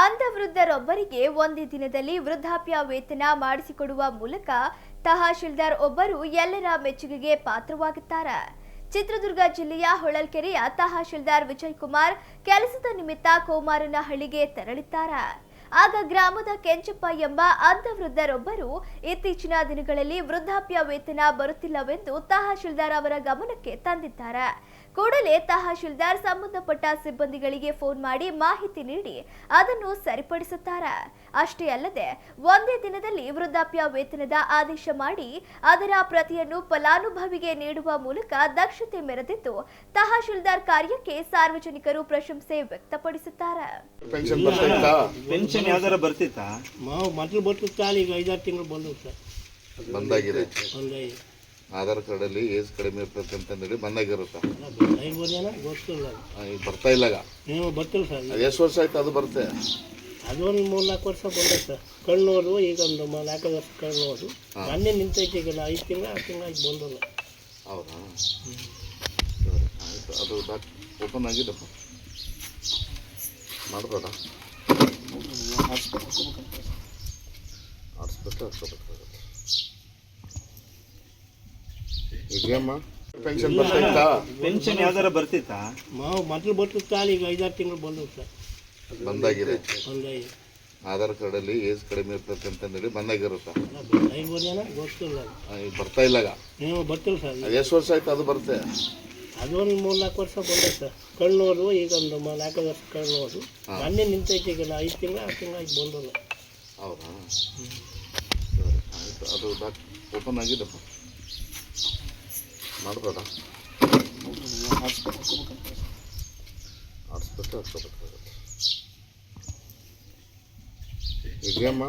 ಅಂಧ ವೃದ್ಧರೊಬ್ಬರಿಗೆ ಒಂದೇ ದಿನದಲ್ಲಿ ವೃದ್ಧಾಪ್ಯ ವೇತನ ಮಾಡಿಸಿಕೊಡುವ ಮೂಲಕ ತಹಶೀಲ್ದಾರ್ ಒಬ್ಬರು ಎಲ್ಲರ ಮೆಚ್ಚುಗೆಗೆ ಪಾತ್ರವಾಗುತ್ತಾರೆ ಚಿತ್ರದುರ್ಗ ಜಿಲ್ಲೆಯ ಹೊಳಲ್ಕೆರೆಯ ತಹಶೀಲ್ದಾರ್ ವಿಜಯ್ ಕುಮಾರ್ ಕೆಲಸದ ನಿಮಿತ್ತ ಕೋಮಾರನಹಳ್ಳಿಗೆ ತೆರಳಿದ್ದಾರೆ. ಆಗ ಗ್ರಾಮದ ಕೆಂಚಪ್ಪ ಎಂಬ ಅಂಧ ವೃದ್ಧರೊಬ್ಬರು ಇತ್ತೀಚಿನ ದಿನಗಳಲ್ಲಿ ವೃದ್ಧಾಪ್ಯ ವೇತನ ಬರುತ್ತಿಲ್ಲವೆಂದು ತಹಶೀಲ್ದಾರ್ ಅವರ ಗಮನಕ್ಕೆ ತಂದಿದ್ದಾರೆ. ಕೂಡಲೇ ತಹಶೀಲ್ದಾರ್ ಸಂಬಂಧಪಟ್ಟ ಸಿಬ್ಬಂದಿಗಳಿಗೆ ಫೋನ್ ಮಾಡಿ ಮಾಹಿತಿ ನೀಡಿ ಅದನ್ನು ಸರಿಪಡಿಸುತ್ತಾರೆ. ಅಷ್ಟೇ ಅಲ್ಲದೆ ಒಂದೇ ದಿನದಲ್ಲಿ ವೃದ್ಧಾಪ್ಯ ವೇತನದ ಆದೇಶ ಮಾಡಿ ಅದರ ಪ್ರತಿಯನ್ನು ಫಲಾನುಭವಿಗೆ ನೀಡುವ ಮೂಲಕ ದಕ್ಷತೆ ಮೆರೆದಿದ್ದು ತಹಶೀಲ್ದಾರ್ ಕಾರ್ಯಕ್ಕೆ ಸಾರ್ವಜನಿಕರು ಪ್ರಶಂಸೆ ವ್ಯಕ್ತಪಡಿಸುತ್ತಾರೆ. ಪೆನ್ಷನ್ ಬರ್ತಾ ಪೆನ್ಷನ್ ಯಾವ್ದಾರ ಬರ್ತಿತ್ತಾ? ಮಾವು ಮೊದಲು ಬರ್ತಿತ್ತು ಈಗ ಐದಾರು ತಿಂಗಳು ಬಂದವು ಸರ್. ಬಂದಾಗಿದೆ. ಒಂದು ಆಧಾರ್ ಕಾರ್ಡಲ್ಲಿ ಏಜ್ ಕಡಿಮೆ ಇರ್ತೈತೆ ಬಂದಾಗಿರುತ್ತೆ ಈಗ ಬರ್ತಾ ಇಲ್ಲ ಈಗ ನೀವು ಬರ್ತಿಲ್ಲ ಸರ್. ಅದು ಎಷ್ಟು ವರ್ಷ ಆಯ್ತು ಅದು ಬರುತ್ತೆ? ಅದೊಂದು ಮೂರು ನಾಲ್ಕು ವರ್ಷ ಬಂದೆ ಸರ್. ಕಣ್ಣೋದು ಈಗ ಒಂದು ನಾಲ್ಕು ವರ್ಷ ಕಣ್ಣೋದು ಮೊನ್ನೆ ನಿಂತೈತೆ ಈಗ ಐದು ತಿಂಗಳು ಆರು ತಿಂಗಳು ಆಗಿ ಬಂದಲ್ಲ ಹೌದಾ? ಆಯಿತು. ಅದು ಡಾಕ್ ಓಪನ್ ಆಗಿದ್ದಪ್ಪ ಮಾಡ್ಬೋದಾ? ಹಾಸ್ಪಿಟಲ್ ಹಾಕ್ಕೋಬೇಕಾಗುತ್ತೆ ಇದೆಯಮ್ಮ ಪೆನ್ಷನ್ ಬರ್ತಾ ಪೆನ್ಷನ್ ಯಾವ್ದಾರ ಬರ್ತಿತ್ತಾ? ಮಾವು ಮೊದಲು ಬರ್ತಿತ್ತು ಸಾಲ ಈಗ ಐದಾರು ತಿಂಗಳು ಬಂದವು ಸರ್. ಬಂದಾಗಿದೆ. ಒಂದು ಆಧಾರ್ ಕಾರ್ಡಲ್ಲಿ ಏಜ್ ಕಡಿಮೆ ಇರ್ತೈತೆ ಅಂತಂದೇಳಿ ಬಂದಾಗಿರುತ್ತೆ. ಐದು ವರ್ಷನ ಗೊತ್ತಿಲ್ಲ ಆ, ಈಗ ಬರ್ತಾ ಇಲ್ಲ ಈಗ. ನೀವು ಬರ್ತಿಲ್ಲ ಸರ್. ಅದು ಎಷ್ಟು ವರ್ಷ ಆಯ್ತು ಅದು ಬರುತ್ತೆ? ಅದೊಂದು ಮೂರು ನಾಲ್ಕು ವರ್ಷ ಬಂದ ಸರ್. ಕಣ್ಣೋದು ಈಗ ಒಂದು ಮ- ನಾಲ್ಕು ವರ್ಷ ಕಣ್ಣೋದು ಮೊನ್ನೆ ನಿಂತೈತೆ ಈಗ ಐದು ತಿಂಗಳು ಆರು ತಿಂಗಳು ಆಯ್ತು ಬಂದಲ್ಲ ಹೌದಾ? ಸರಿ ಆಯಿತು. ಅದು ಡಾಕ್ ಓಪನ್ ಆಗಿದಪ್ಪ ಮಾಡ್ಬೋದಾ ಆಡಿಸ್ಬಿಟ್ಟು ಹಾಕ್ಕೋಬೇಕಾಗುತ್ತೆ ಇದೆಯಮ್ಮ